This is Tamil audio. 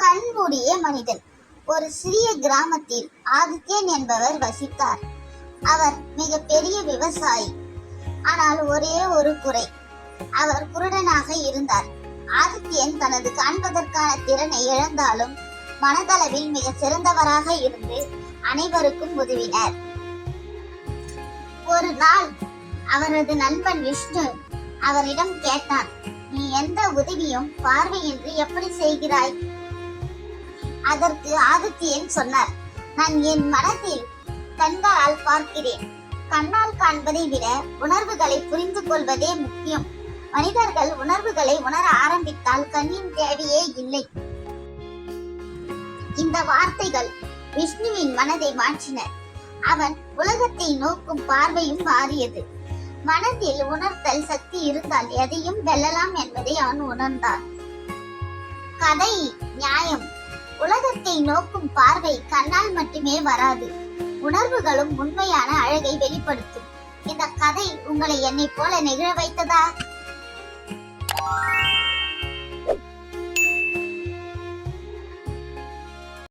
கண்மூடிய மனிதன். ஒரு சிறிய கிராமத்தில் ஆதித்யன் என்பவர் வசித்தார். அவர் மிக பெரிய விவசாயி. ஆனால் ஒரே ஒரு குறை. அவர் குருடனாக இருந்தார். ஆதித்யன் தனது காண்பதற்கான திறனை இழந்தாலும் மனதளவில் மிக சிறந்தவராக இருந்து அனைவருக்கும் உதவினர். ஒரு நாள் அவரது நண்பன் விஷ்ணு அவரிடம் கேட்டான் நீ எந்த உதவியும் பார்வையின்றி எப்படி செய்கிறாய்? அதற்கு ஆதித்யன் சொன்னார் நான் என் மனதில் கண்களால் பார்க்கிறேன். கண்ணால் காண்பதை விட உணர்வுகளை புரிந்து கொள்வதே முக்கியம். மனிதர்கள் உணர்வுகளை உணர ஆரம்பித்தால் கண்ணின் தேவையே இல்லை. இந்த வார்த்தைகள் விஷ்ணுவின் மனதை மாற்றின. அவன் உலகத்தை நோக்கும் பார்வையும் மாறியது. மனதில் உணர்த்தல் சக்தி இருந்தால் எதையும் வெல்லலாம் என்பதை அவன் உணர்ந்தான். கதை நியாயம். உலகத்தை நோக்கும் பார்வை கண்ணால் மட்டுமே வராது. உணர்வுகளும் உண்மையான அழகை வெளிப்படுத்தும். இந்த கதை உங்களை என்னை போல நெகிழ வைத்ததா?